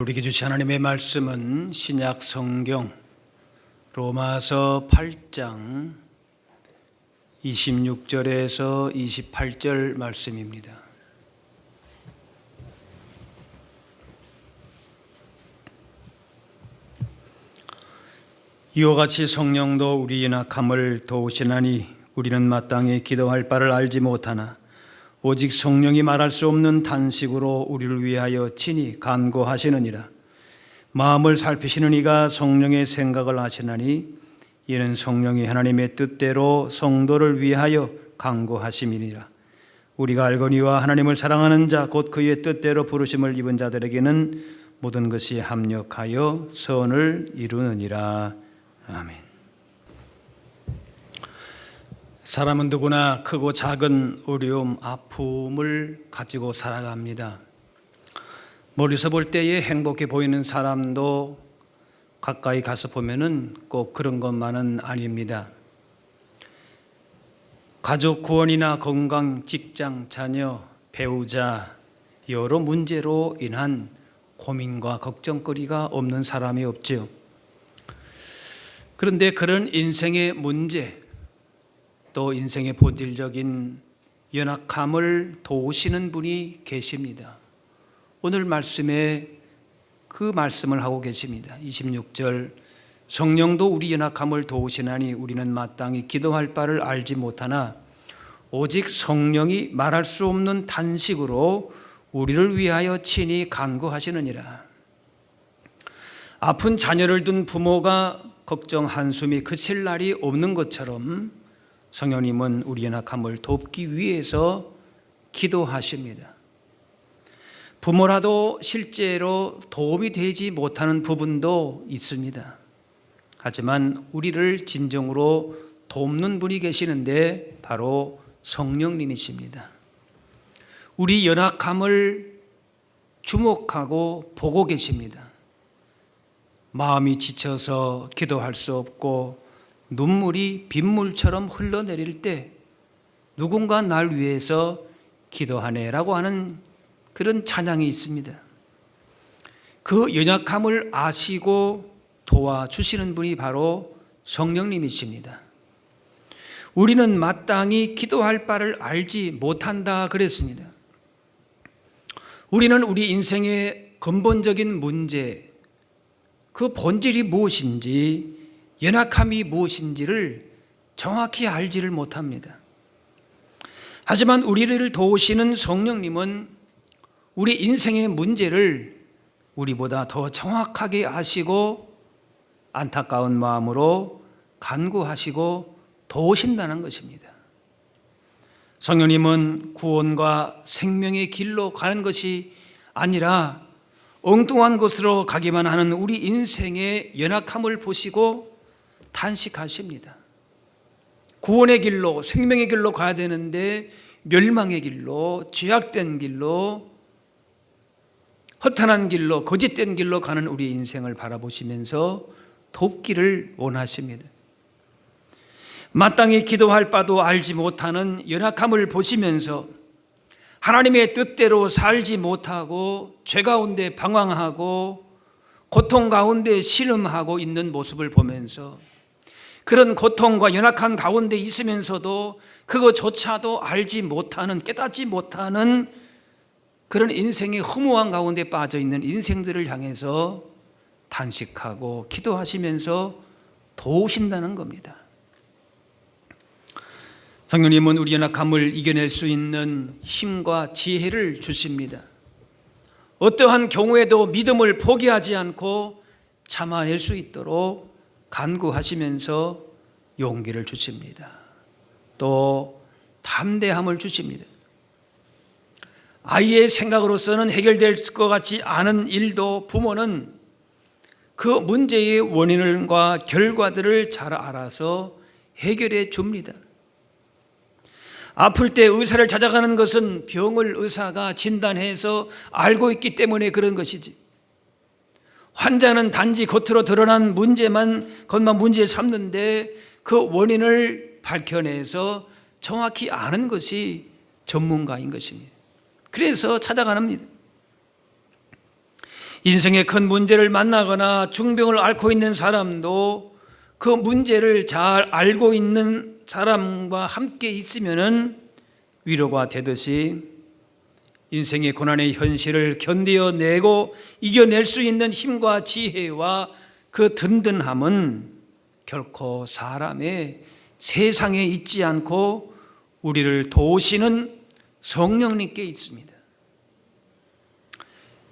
우리에게 주신 하나님의 말씀은 신약 성경 로마서 8장 26절에서 28절 말씀입니다. 이와 같이 성령도 우리 연약함을 도우시나니 우리는 마땅히 기도할 바를 알지 못하나 오직 성령이 말할 수 없는 단식으로 우리를 위하여 친히 간구하시느니라. 마음을 살피시는 이가 성령의 생각을 하시나니 이는 성령이 하나님의 뜻대로 성도를 위하여 간구하심이니라. 우리가 알거니와 하나님을 사랑하는 자 곧 그의 뜻대로 부르심을 입은 자들에게는 모든 것이 합력하여 선을 이루느니라. 아멘. 사람은 누구나 크고 작은 어려움, 아픔을 가지고 살아갑니다. 멀리서 볼 때에 행복해 보이는 사람도 가까이 가서 보면은 꼭 그런 것만은 아닙니다. 가족 구원이나 건강, 직장, 자녀, 배우자, 여러 문제로 인한 고민과 걱정거리가 없는 사람이 없죠. 그런데 그런 인생의 문제, 또 인생의 본질적인 연약함을 도우시는 분이 계십니다. 오늘 말씀에 그 말씀을 하고 계십니다. 26절 성령도 우리 연약함을 도우시나니 우리는 마땅히 기도할 바를 알지 못하나 오직 성령이 말할 수 없는 단식으로 우리를 위하여 친히 간구하시느니라. 아픈 자녀를 둔 부모가 걱정 한숨이 그칠 날이 없는 것처럼 성령님은 우리 연약함을 돕기 위해서 기도하십니다. 부모라도 실제로 도움이 되지 못하는 부분도 있습니다. 하지만 우리를 진정으로 돕는 분이 계시는데 바로 성령님이십니다. 우리 연약함을 주목하고 보고 계십니다. 마음이 지쳐서 기도할 수 없고 눈물이 빗물처럼 흘러내릴 때 누군가 날 위해서 기도하네라고 하는 그런 찬양이 있습니다. 그 연약함을 아시고 도와주시는 분이 바로 성령님이십니다. 우리는 마땅히 기도할 바를 알지 못한다 그랬습니다. 우리는 우리 인생의 근본적인 문제, 그 본질이 무엇인지 연약함이 무엇인지를 정확히 알지를 못합니다. 하지만 우리를 도우시는 성령님은 우리 인생의 문제를 우리보다 더 정확하게 아시고 안타까운 마음으로 간구하시고 도우신다는 것입니다. 성령님은 구원과 생명의 길로 가는 것이 아니라 엉뚱한 곳으로 가기만 하는 우리 인생의 연약함을 보시고 탄식하십니다. 구원의 길로, 생명의 길로 가야 되는데 멸망의 길로, 죄악된 길로, 허탄한 길로, 거짓된 길로 가는 우리 인생을 바라보시면서 돕기를 원하십니다. 마땅히 기도할 바도 알지 못하는 연약함을 보시면서 하나님의 뜻대로 살지 못하고 죄 가운데 방황하고 고통 가운데 씨름하고 있는 모습을 보면서 그런 고통과 연약한 가운데 있으면서도 그것조차도 알지 못하는 깨닫지 못하는 그런 인생의 허무한 가운데 빠져 있는 인생들을 향해서 탄식하고 기도하시면서 도우신다는 겁니다. 성령님은 우리 연약함을 이겨낼 수 있는 힘과 지혜를 주십니다. 어떠한 경우에도 믿음을 포기하지 않고 참아낼 수 있도록 간구하시면서 용기를 주십니다. 또 담대함을 주십니다. 아이의 생각으로서는 해결될 것 같지 않은 일도 부모는 그 문제의 원인과 결과들을 잘 알아서 해결해 줍니다. 아플 때 의사를 찾아가는 것은 병을 의사가 진단해서 알고 있기 때문에 그런 것이지. 환자는 단지 겉으로 드러난 문제만 것만 문제 삼는데 그 원인을 밝혀내서 정확히 아는 것이 전문가인 것입니다. 그래서 찾아가랍니다. 인생의 큰 문제를 만나거나 중병을 앓고 있는 사람도 그 문제를 잘 알고 있는 사람과 함께 있으면은 위로가 되듯이 인생의 고난의 현실을 견디어내고 이겨낼 수 있는 힘과 지혜와 그 든든함은 결코 사람의 세상에 있지 않고 우리를 도우시는 성령님께 있습니다.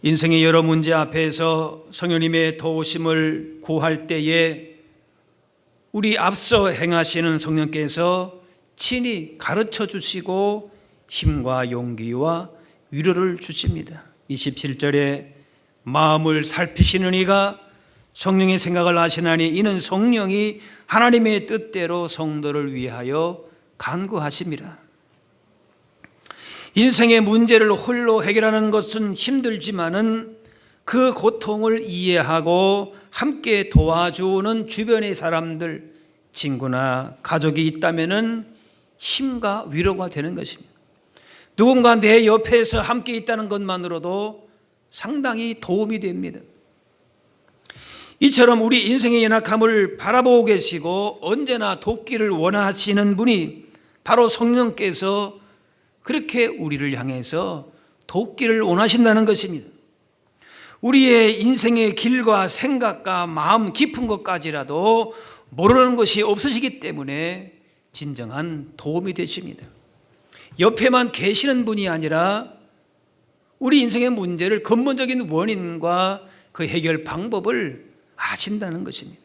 인생의 여러 문제 앞에서 성령님의 도우심을 구할 때에 우리 앞서 행하시는 성령께서 친히 가르쳐 주시고 힘과 용기와 위로를 주십니다. 27절에 마음을 살피시는 이가 성령의 생각을 하시나니 이는 성령이 하나님의 뜻대로 성도를 위하여 간구하십니다. 인생의 문제를 홀로 해결하는 것은 힘들지만은 그 고통을 이해하고 함께 도와주는 주변의 사람들, 친구나 가족이 있다면은 힘과 위로가 되는 것입니다. 누군가 내 옆에서 함께 있다는 것만으로도 상당히 도움이 됩니다. 이처럼 우리 인생의 연약함을 바라보고 계시고 언제나 돕기를 원하시는 분이 바로 성령께서 그렇게 우리를 향해서 돕기를 원하신다는 것입니다. 우리의 인생의 길과 생각과 마음 깊은 것까지라도 모르는 것이 없으시기 때문에 진정한 도움이 되십니다. 옆에만 계시는 분이 아니라 우리 인생의 문제를 근본적인 원인과 그 해결 방법을 아신다는 것입니다.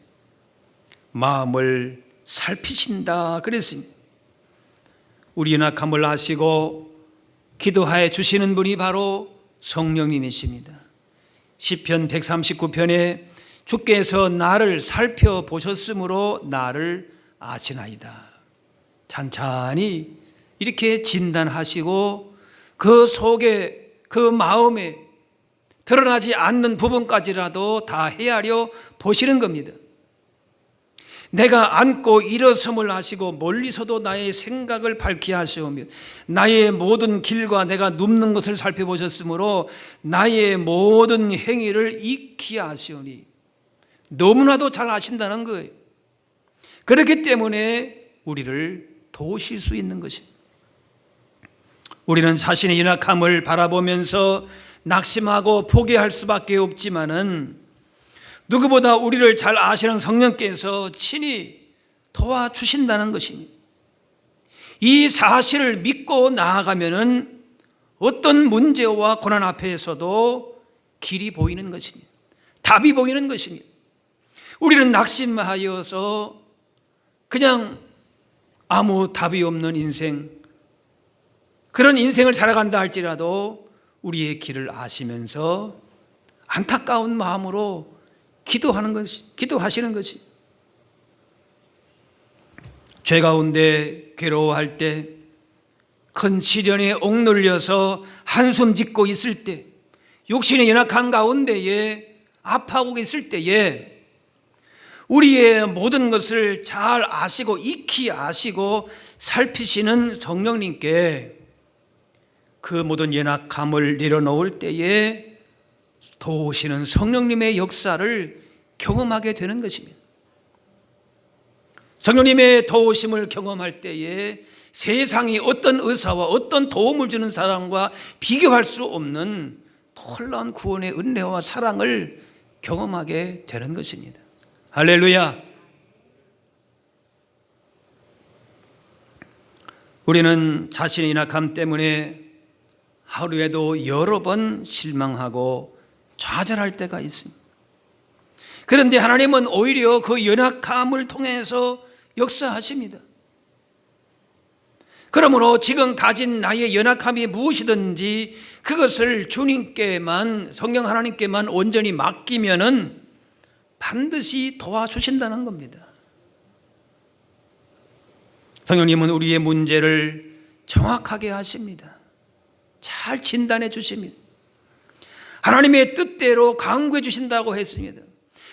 마음을 살피신다 그랬습니다. 우리 연약함을 아시고 기도하여 주시는 분이 바로 성령님이십니다. 시편 139편에 주께서 나를 살펴보셨으므로 나를 아시나이다. 찬찬히 이렇게 진단하시고 그 속에 그 마음에 드러나지 않는 부분까지라도 다 헤아려 보시는 겁니다. 내가 앉고 일어섬을 하시고 멀리서도 나의 생각을 밝히 하시오며 나의 모든 길과 내가 눕는 것을 살펴보셨으므로 나의 모든 행위를 익히 하시오니 너무나도 잘 아신다는 거예요. 그렇기 때문에 우리를 도우실 수 있는 것입니다. 우리는 자신의 연약함을 바라보면서 낙심하고 포기할 수밖에 없지만은 누구보다 우리를 잘 아시는 성령께서 친히 도와주신다는 것입니다. 이 사실을 믿고 나아가면은 어떤 문제와 고난 앞에서도 길이 보이는 것입니다. 답이 보이는 것입니다. 우리는 낙심하여서 그냥 아무 답이 없는 인생, 그런 인생을 살아간다 할지라도 우리의 길을 아시면서 안타까운 마음으로 기도하는 것이, 기도하시는 것이. 죄 가운데 괴로워할 때, 큰 시련에 억눌려서 한숨 짓고 있을 때, 육신의 연약한 가운데에 아파하고 있을 때에 우리의 모든 것을 잘 아시고 익히 아시고 살피시는 성령님께 그 모든 연약함을 내려놓을 때에 도우시는 성령님의 역사를 경험하게 되는 것입니다. 성령님의 도우심을 경험할 때에 세상이 어떤 의사와 어떤 도움을 주는 사람과 비교할 수 없는 놀라운 구원의 은혜와 사랑을 경험하게 되는 것입니다. 할렐루야. 우리는 자신의 연약함 때문에 하루에도 여러 번 실망하고 좌절할 때가 있습니다. 그런데 하나님은 오히려 그 연약함을 통해서 역사하십니다. 그러므로 지금 가진 나의 연약함이 무엇이든지 그것을 주님께만 성령 하나님께만 온전히 맡기면은 반드시 도와주신다는 겁니다. 성령님은 우리의 문제를 정확하게 하십니다. 잘 진단해 주십니다. 하나님의 뜻대로 강구해 주신다고 했습니다.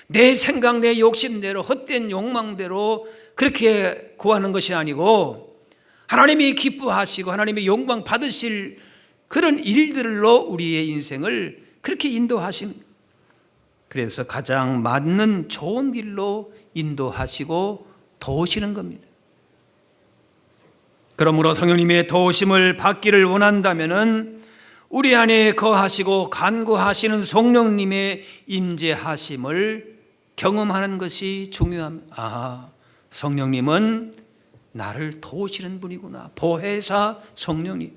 내 생각, 내 욕심대로, 헛된 욕망대로 그렇게 구하는 것이 아니고 하나님이 기뻐하시고 하나님의 영광 받으실 그런 일들로 우리의 인생을 그렇게 인도하십니다. 그래서 가장 맞는 좋은 길로 인도하시고 도우시는 겁니다. 그러므로 성령님의 도우심을 받기를 원한다면은 우리 안에 거하시고 간구하시는 성령님의 임재하심을 경험하는 것이 중요합니다. 아, 성령님은 나를 도우시는 분이구나. 보혜사 성령님.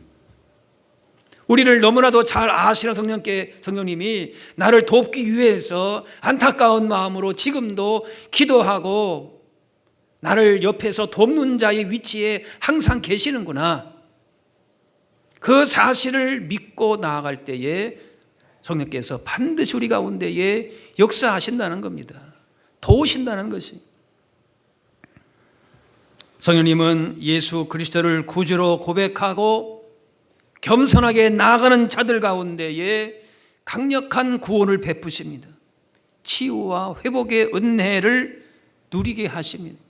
우리를 너무나도 잘 아시는 성령께 성령님이 나를 돕기 위해서 안타까운 마음으로 지금도 기도하고 나를 옆에서 돕는 자의 위치에 항상 계시는구나. 그 사실을 믿고 나아갈 때에 성령께서 반드시 우리 가운데에 역사하신다는 겁니다. 도우신다는 것이. 성령님은 예수 그리스도를 구주로 고백하고 겸손하게 나아가는 자들 가운데에 강력한 구원을 베푸십니다. 치유와 회복의 은혜를 누리게 하십니다.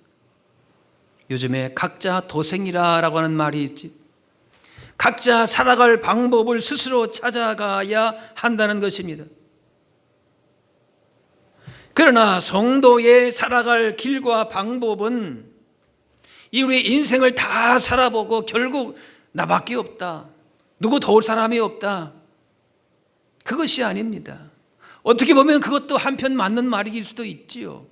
요즘에 각자 도생이라라고 하는 말이 있지. 각자 살아갈 방법을 스스로 찾아가야 한다는 것입니다. 그러나 성도의 살아갈 길과 방법은 이 우리 인생을 다 살아보고 결국 나밖에 없다. 누구 도울 사람이 없다. 그것이 아닙니다. 어떻게 보면 그것도 한편 맞는 말일 수도 있지요.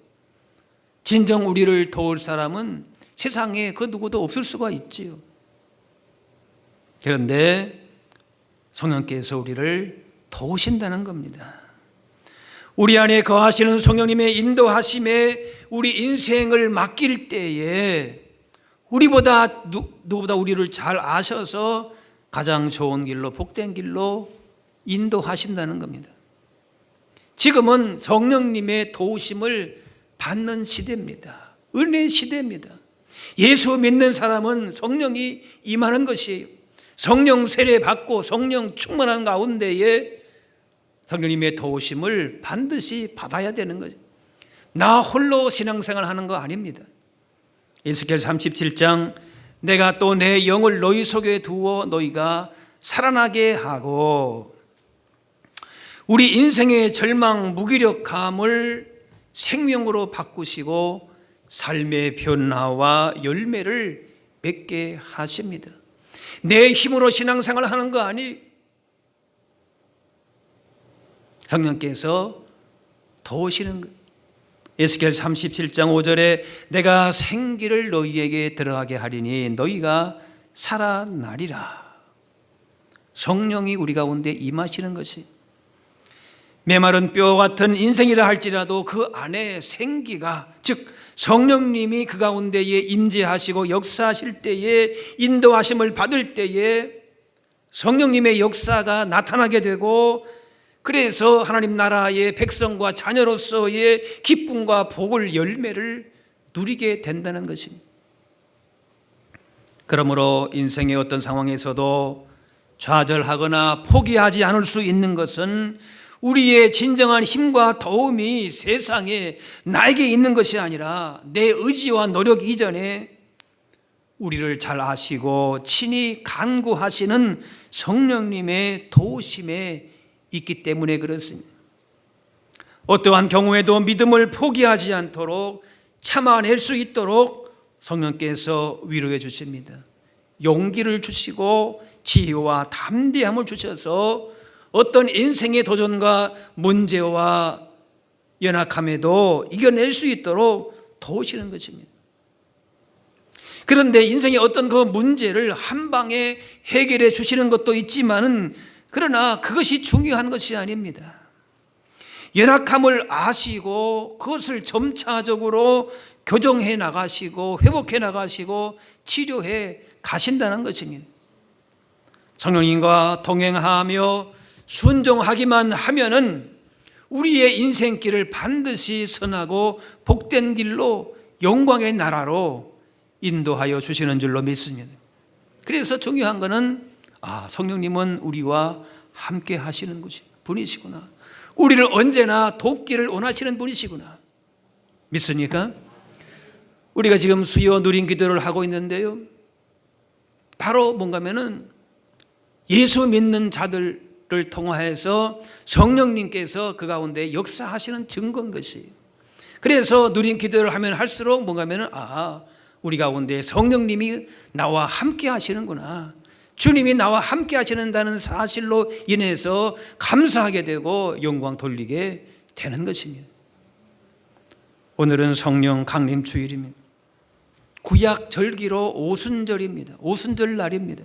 진정 우리를 도울 사람은 세상에 그 누구도 없을 수가 있지요. 그런데 성령께서 우리를 도우신다는 겁니다. 우리 안에 거하시는 성령님의 인도하심에 우리 인생을 맡길 때에 우리보다 누, 누구보다 우리를 잘 아셔서 가장 좋은 길로 복된 길로 인도하신다는 겁니다. 지금은 성령님의 도우심을 받는 시대입니다. 은혜 시대입니다. 예수 믿는 사람은 성령이 임하는 것이에요. 성령 세례 받고 성령 충만한 가운데에 성령님의 도우심을 반드시 받아야 되는 거죠. 나 홀로 신앙생활 하는 거 아닙니다. 에스겔 37장 내가 또 내 영을 너희 속에 두어 너희가 살아나게 하고 우리 인생의 절망 무기력함을 생명으로 바꾸시고 삶의 변화와 열매를 맺게 하십니다. 내 힘으로 신앙생활 하는 거 아니 성령께서 도우시는 거. 에스겔 37장 5절에 내가 생기를 너희에게 들어가게 하리니 너희가 살아나리라. 성령이 우리 가운데 임하시는 것이 메마른 뼈 같은 인생이라 할지라도 그 안에 생기가 즉 성령님이 그 가운데에 임재하시고 역사하실 때에 인도하심을 받을 때에 성령님의 역사가 나타나게 되고 그래서 하나님 나라의 백성과 자녀로서의 기쁨과 복을 열매를 누리게 된다는 것입니다. 그러므로 인생의 어떤 상황에서도 좌절하거나 포기하지 않을 수 있는 것은 우리의 진정한 힘과 도움이 세상에 나에게 있는 것이 아니라 내 의지와 노력 이전에 우리를 잘 아시고 친히 간구하시는 성령님의 도우심에 있기 때문에 그렇습니다. 어떠한 경우에도 믿음을 포기하지 않도록 참아낼 수 있도록 성령께서 위로해 주십니다. 용기를 주시고 지혜와 담대함을 주셔서 어떤 인생의 도전과 문제와 연약함에도 이겨낼 수 있도록 도우시는 것입니다. 그런데 인생의 어떤 그 문제를 한 방에 해결해 주시는 것도 있지만은 그러나 그것이 중요한 것이 아닙니다. 연약함을 아시고 그것을 점차적으로 교정해 나가시고 회복해 나가시고 치료해 가신다는 것입니다. 성령님과 동행하며 순종하기만 하면은 우리의 인생길을 반드시 선하고 복된 길로 영광의 나라로 인도하여 주시는 줄로 믿습니다. 그래서 중요한 것은 아, 성령님은 우리와 함께 하시는 분이시구나. 우리를 언제나 돕기를 원하시는 분이시구나. 믿습니까? 우리가 지금 수요 누린 기도를 하고 있는데요. 바로 뭔가면은 예수 믿는 자들 통하여서 성령님께서 그 가운데 역사하시는 증거인 것이에요. 그래서 누린 기도를 하면 할수록 뭔가 하면은 아, 우리 가운데 성령님이 나와 함께 하시는구나. 주님이 나와 함께 하시는다는 사실로 인해서 감사하게 되고 영광 돌리게 되는 것입니다. 오늘은 성령 강림 주일입니다. 구약 절기로 오순절입니다. 오순절 날입니다.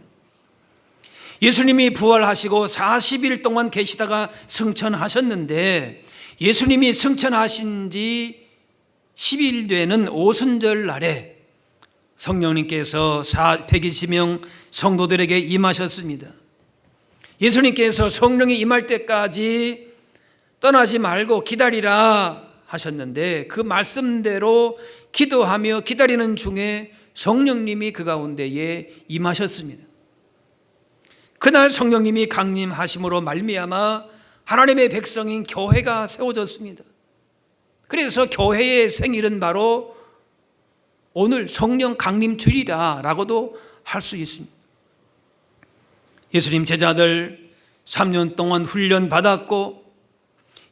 예수님이 부활하시고 40일 동안 계시다가 승천하셨는데 예수님이 승천하신 지 10일 되는 오순절 날에 성령님께서 120명 성도들에게 임하셨습니다. 예수님께서 성령이 임할 때까지 떠나지 말고 기다리라 하셨는데 그 말씀대로 기도하며 기다리는 중에 성령님이 그 가운데에 임하셨습니다. 그날 성령님이 강림하심으로 말미암아 하나님의 백성인 교회가 세워졌습니다. 그래서 교회의 생일은 바로 오늘 성령 강림 주일이라고도 할 수 있습니다. 예수님 제자들 3년 동안 훈련 받았고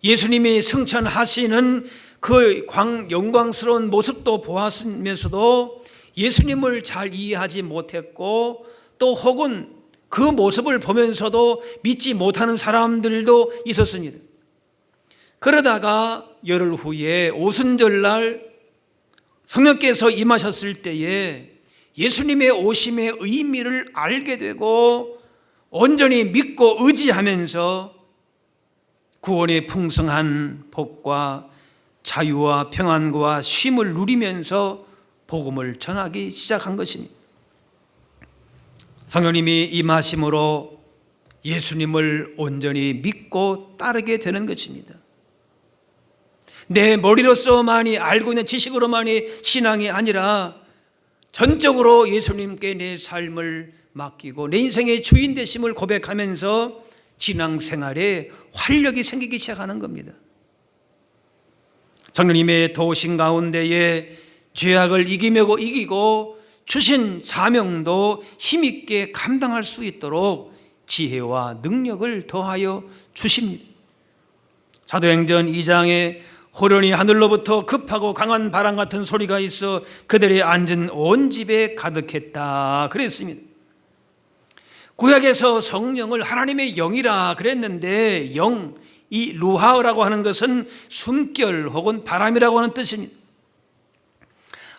예수님이 승천하시는 그 광, 영광스러운 모습도 보았으면서도 예수님을 잘 이해하지 못했고 또 혹은 그 모습을 보면서도 믿지 못하는 사람들도 있었습니다. 그러다가 열흘 후에 오순절날 성령께서 임하셨을 때에 예수님의 오심의 의미를 알게 되고 온전히 믿고 의지하면서 구원의 풍성한 복과 자유와 평안과 쉼을 누리면서 복음을 전하기 시작한 것입니다. 성령님이 임하심으로 예수님을 온전히 믿고 따르게 되는 것입니다. 내 머리로서만이 알고 있는 지식으로만이 신앙이 아니라 전적으로 예수님께 내 삶을 맡기고 내 인생의 주인 되심을 고백하면서 신앙 생활에 활력이 생기기 시작하는 겁니다. 성령님의 도우신 가운데에 죄악을 이기며 이기고 주신 사명도 힘있게 감당할 수 있도록 지혜와 능력을 더하여 주십니다. 사도행전 2장에 호련히 하늘로부터 급하고 강한 바람 같은 소리가 있어 그들이 앉은 온 집에 가득했다 그랬습니다. 구약에서 성령을 하나님의 영이라 그랬는데 영, 이 루하라고 하는 것은 숨결 혹은 바람이라고 하는 뜻입니다.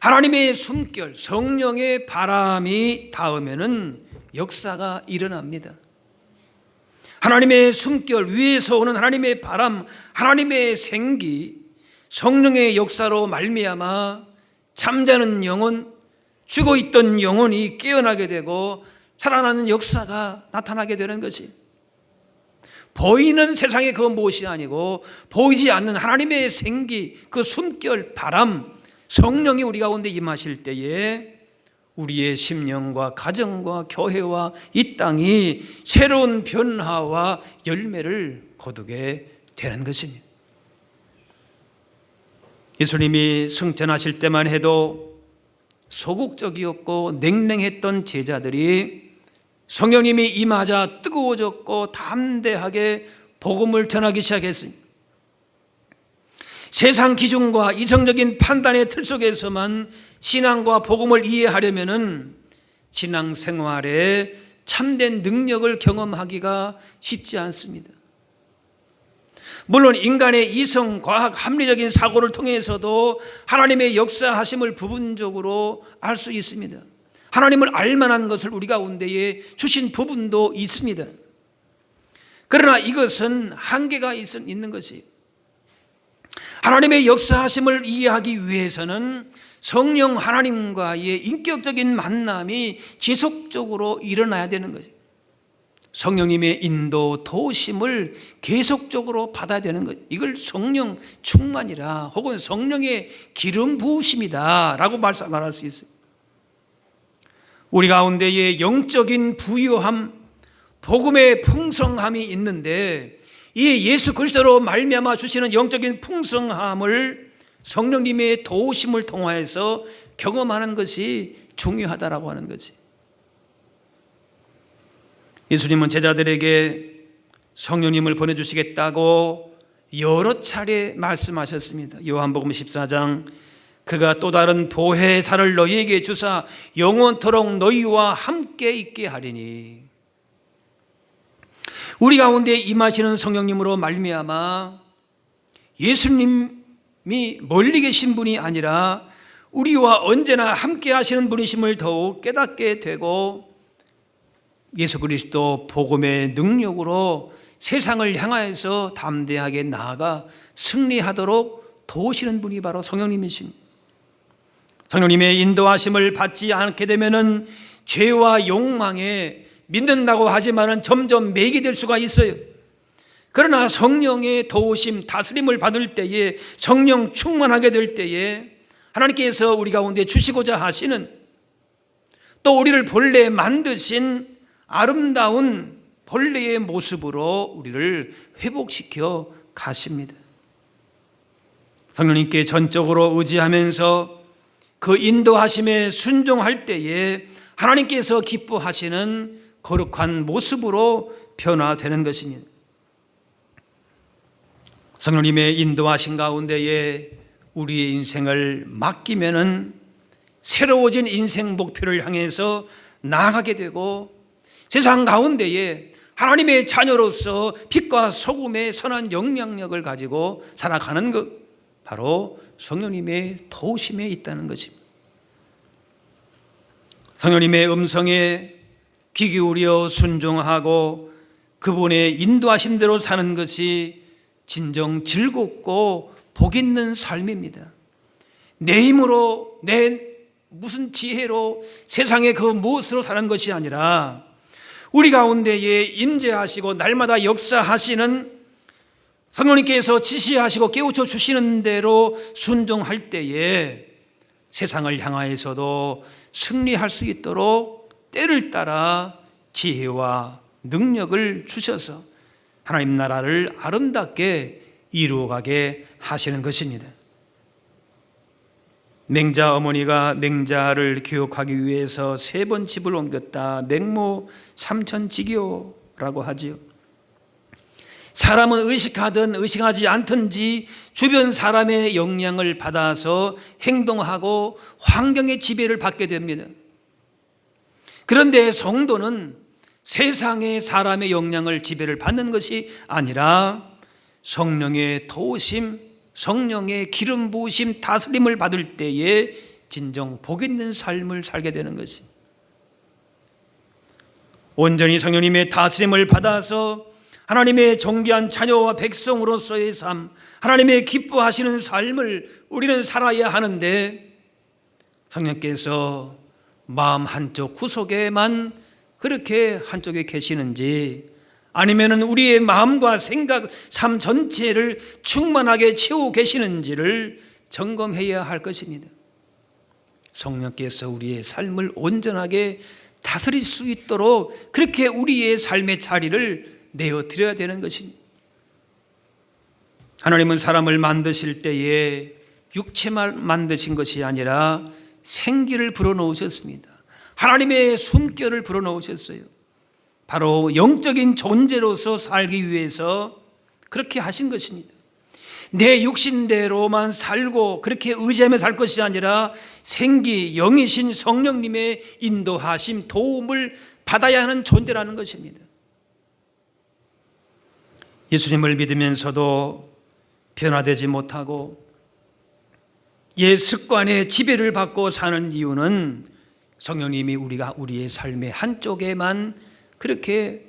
하나님의 숨결, 성령의 바람이 닿으면은 역사가 일어납니다. 하나님의 숨결 위에서 오는 하나님의 바람, 하나님의 생기, 성령의 역사로 말미암아 잠자는 영혼, 죽어 있던 영혼이 깨어나게 되고 살아나는 역사가 나타나게 되는 것이 보이는 세상의 그 무엇이 아니고 보이지 않는 하나님의 생기, 그 숨결, 바람, 성령이 우리 가운데 임하실 때에 우리의 심령과 가정과 교회와 이 땅이 새로운 변화와 열매를 거두게 되는 것입니다. 예수님이 승천하실 때만 해도 소극적이었고 냉랭했던 제자들이 성령님이 임하자 뜨거워졌고 담대하게 복음을 전하기 시작했습니다. 세상 기준과 이성적인 판단의 틀 속에서만 신앙과 복음을 이해하려면은 신앙 생활에 참된 능력을 경험하기가 쉽지 않습니다. 물론 인간의 이성, 과학, 합리적인 사고를 통해서도 하나님의 역사하심을 부분적으로 알 수 있습니다. 하나님을 알만한 것을 우리 가운데에 주신 부분도 있습니다. 그러나 이것은 한계가 있는 것이에요. 하나님의 역사하심을 이해하기 위해서는 성령 하나님과의 인격적인 만남이 지속적으로 일어나야 되는 거죠. 성령님의 인도, 도심을 계속적으로 받아야 되는 거죠. 이걸 성령 충만이라 혹은 성령의 기름 부으심이다 라고 말할 수 있어요. 우리 가운데에 영적인 부유함, 복음의 풍성함이 있는데 이 예수 그리스도로 말미암아 주시는 영적인 풍성함을 성령님의 도우심을 통하여서 경험하는 것이 중요하다라고 하는 거지. 예수님은 제자들에게 성령님을 보내주시겠다고 여러 차례 말씀하셨습니다. 요한복음 14장 그가 또 다른 보혜사를 너희에게 주사 영원토록 너희와 함께 있게 하리니 우리 가운데 임하시는 성령님으로 말미암아 예수님이 멀리 계신 분이 아니라 우리와 언제나 함께 하시는 분이심을 더욱 깨닫게 되고 예수 그리스도 복음의 능력으로 세상을 향하여서 담대하게 나아가 승리하도록 도우시는 분이 바로 성령님이십니다. 성령님의 인도하심을 받지 않게 되면은 죄와 욕망에 믿는다고 하지만은 점점 매게 될 수가 있어요. 그러나 성령의 도우심, 다스림을 받을 때에 성령 충만하게 될 때에 하나님께서 우리 가운데 주시고자 하시는 또 우리를 본래 만드신 아름다운 본래의 모습으로 우리를 회복시켜 가십니다. 성령님께 전적으로 의지하면서 그 인도하심에 순종할 때에 하나님께서 기뻐하시는 거룩한 모습으로 변화되는 것입니다. 성령님의 인도하신 가운데에 우리의 인생을 맡기면은 새로워진 인생 목표를 향해서 나아가게 되고 세상 가운데에 하나님의 자녀로서 빛과 소금의 선한 영향력을 가지고 살아가는 것 바로 성령님의 도우심에 있다는 것입니다. 성령님의 음성에 귀 기울여 순종하고 그분의 인도하심대로 사는 것이 진정 즐겁고 복 있는 삶입니다. 내 힘으로 내 무슨 지혜로 세상의 그 무엇으로 사는 것이 아니라 우리 가운데에 임재하시고 날마다 역사하시는 성령님께서 지시하시고 깨우쳐 주시는 대로 순종할 때에 세상을 향하여서도 승리할 수 있도록 때를 따라 지혜와 능력을 주셔서 하나님 나라를 아름답게 이루어가게 하시는 것입니다. 맹자 어머니가 맹자를 교육하기 위해서 세 번 집을 옮겼다. 맹모 삼천지교라고 하지요. 사람은 의식하든 의식하지 않든지 주변 사람의 영향을 받아서 행동하고 환경의 지배를 받게 됩니다. 그런데 성도는 세상의 사람의 영향을 지배를 받는 것이 아니라 성령의 도우심, 성령의 기름 부으심, 다스림을 받을 때에 진정 복 있는 삶을 살게 되는 것이. 온전히 성령님의 다스림을 받아서 하나님의 정귀한 자녀와 백성으로서의 삶, 하나님의 기뻐하시는 삶을 우리는 살아야 하는데 성령께서 마음 한쪽 구석에만 그렇게 한쪽에 계시는지 아니면은 우리의 마음과 생각, 삶 전체를 충만하게 채우고 계시는지를 점검해야 할 것입니다. 성령께서 우리의 삶을 온전하게 다스릴 수 있도록 그렇게 우리의 삶의 자리를 내어 드려야 되는 것입니다. 하나님은 사람을 만드실 때에 육체만 만드신 것이 아니라 생기를 불어넣으셨습니다. 하나님의 숨결을 불어넣으셨어요. 바로 영적인 존재로서 살기 위해서 그렇게 하신 것입니다. 내 육신대로만 살고 그렇게 의지하며 살 것이 아니라 생기, 영이신 성령님의 인도하심, 도움을 받아야 하는 존재라는 것입니다. 예수님을 믿으면서도 변화되지 못하고 옛 습관의 지배를 받고 사는 이유는 성령님이 우리가 우리의 삶의 한쪽에만 그렇게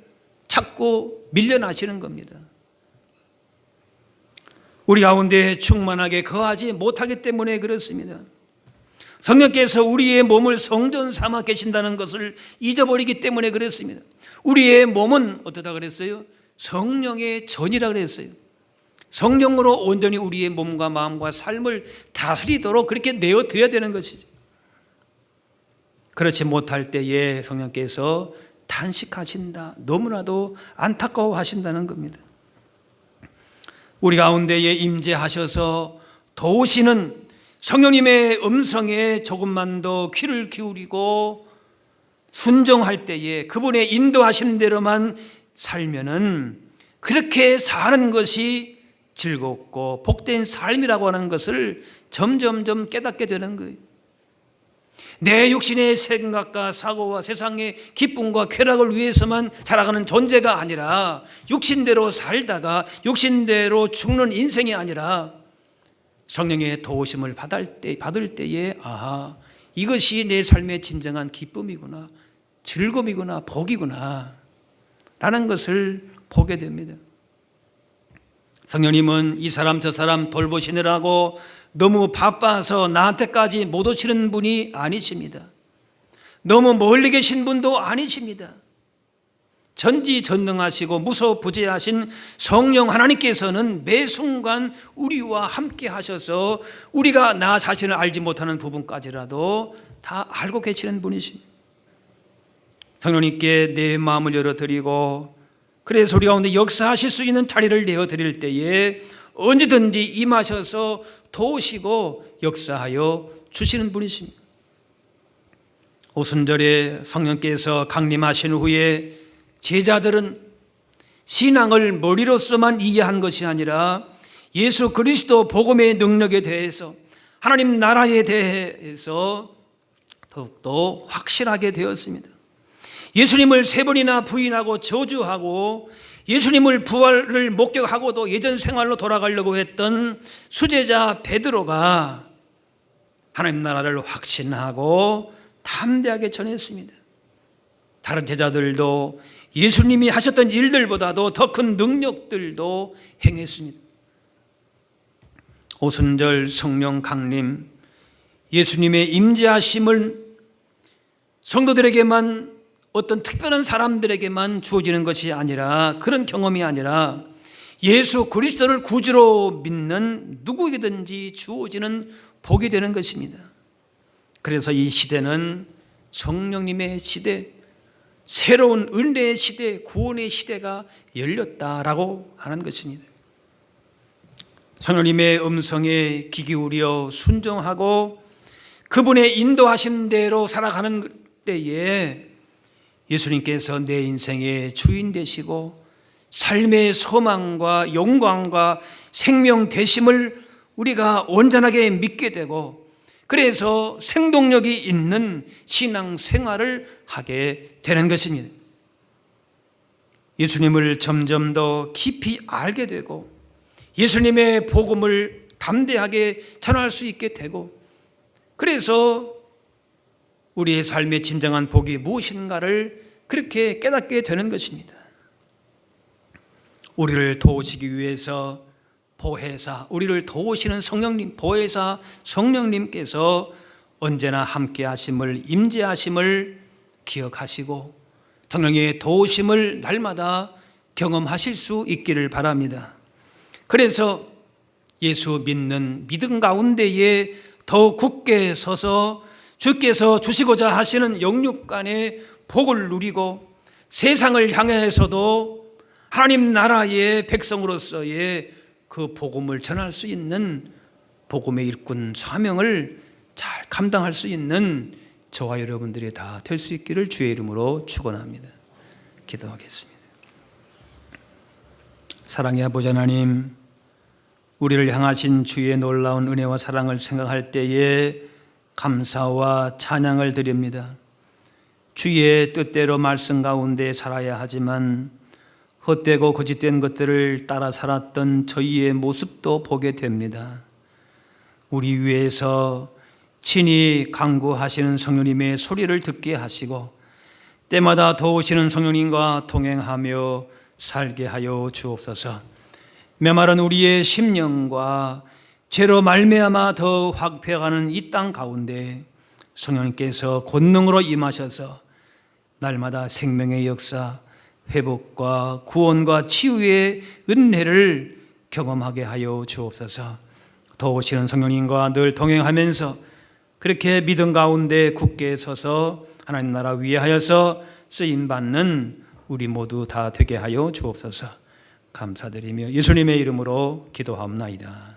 자꾸 밀려나시는 겁니다. 우리 가운데 충만하게 거하지 못하기 때문에 그렇습니다. 성령께서 우리의 몸을 성전 삼아 계신다는 것을 잊어버리기 때문에 그렇습니다. 우리의 몸은 어떠다 그랬어요? 성령의 전이라 그랬어요. 성령으로 온전히 우리의 몸과 마음과 삶을 다스리도록 그렇게 내어 드려야 되는 것이죠. 그렇지 못할 때에 성령께서 탄식하신다. 너무나도 안타까워 하신다는 겁니다. 우리 가운데에 임재하셔서 도우시는 성령님의 음성에 조금만 더 귀를 기울이고 순종할 때에 그분의 인도하시는 대로만 살면은 그렇게 사는 것이 즐겁고 복된 삶이라고 하는 것을 점점점 깨닫게 되는 거예요. 내 육신의 생각과 사고와 세상의 기쁨과 쾌락을 위해서만 살아가는 존재가 아니라 육신대로 살다가 육신대로 죽는 인생이 아니라 성령의 도우심을 받을 때 받을 때에 아하 이것이 내 삶의 진정한 기쁨이구나 즐거움이구나 복이구나 라는 것을 보게 됩니다. 성령님은 이 사람 저 사람 돌보시느라고 너무 바빠서 나한테까지 못 오시는 분이 아니십니다. 너무 멀리 계신 분도 아니십니다. 전지전능하시고 무소부재하신 성령 하나님께서는 매 순간 우리와 함께 하셔서 우리가 나 자신을 알지 못하는 부분까지라도 다 알고 계시는 분이십니다. 성령님께 내 마음을 열어드리고 그래서 우리 가운데 역사하실 수 있는 자리를 내어 드릴 때에 언제든지 임하셔서 도우시고 역사하여 주시는 분이십니다. 오순절에 성령께서 강림하신 후에 제자들은 신앙을 머리로서만 이해한 것이 아니라 예수 그리스도 복음의 능력에 대해서 하나님 나라에 대해서 더욱더 확실하게 되었습니다. 예수님을 세 번이나 부인하고 저주하고 예수님을 부활을 목격하고도 예전 생활로 돌아가려고 했던 수제자 베드로가 하나님 나라를 확신하고 담대하게 전했습니다. 다른 제자들도 예수님이 하셨던 일들보다도 더 큰 능력들도 행했습니다. 오순절 성령 강림, 예수님의 임재하심을 성도들에게만 어떤 특별한 사람들에게만 주어지는 것이 아니라 그런 경험이 아니라 예수 그리스도를 구주로 믿는 누구에게든지 주어지는 복이 되는 것입니다. 그래서 이 시대는 성령님의 시대, 새로운 은혜의 시대, 구원의 시대가 열렸다라고 하는 것입니다. 성령님의 음성에 귀 기울여 순종하고 그분의 인도하신 대로 살아가는 때에 예수님께서 내 인생의 주인 되시고 삶의 소망과 영광과 생명 되심을 우리가 온전하게 믿게 되고 그래서 생동력이 있는 신앙 생활을 하게 되는 것입니다. 예수님을 점점 더 깊이 알게 되고 예수님의 복음을 담대하게 전할 수 있게 되고 그래서 우리의 삶의 진정한 복이 무엇인가를 그렇게 깨닫게 되는 것입니다. 우리를 도우시기 위해서 보혜사, 우리를 도우시는 성령님, 보혜사 성령님께서 언제나 함께 하심을, 임재하심을 기억하시고 성령의 도우심을 날마다 경험하실 수 있기를 바랍니다. 그래서 예수 믿는 믿음 가운데에 더 굳게 서서 주께서 주시고자 하시는 영육간의 복을 누리고 세상을 향해서도 하나님 나라의 백성으로서의 그 복음을 전할 수 있는 복음의 일꾼 사명을 잘 감당할 수 있는 저와 여러분들이 다 될 수 있기를 주의 이름으로 축원합니다. 기도하겠습니다. 사랑의 아버지 하나님, 우리를 향하신 주의 놀라운 은혜와 사랑을 생각할 때에 감사와 찬양을 드립니다. 주의 뜻대로 말씀 가운데 살아야 하지만 헛되고 거짓된 것들을 따라 살았던 저희의 모습도 보게 됩니다. 우리 위해서 친히 강구하시는 성령님의 소리를 듣게 하시고 때마다 도우시는 성령님과 동행하며 살게 하여 주옵소서. 메마른 우리의 심령과 죄로 말미암아 더 확폐하는 이 땅 가운데 성령님께서 권능으로 임하셔서 날마다 생명의 역사, 회복과 구원과 치유의 은혜를 경험하게 하여 주옵소서. 도우시는 성령님과 늘 동행하면서 그렇게 믿음 가운데 굳게 서서 하나님 나라 위하여서 쓰임 받는 우리 모두 다 되게 하여 주옵소서. 감사드리며 예수님의 이름으로 기도합나이다.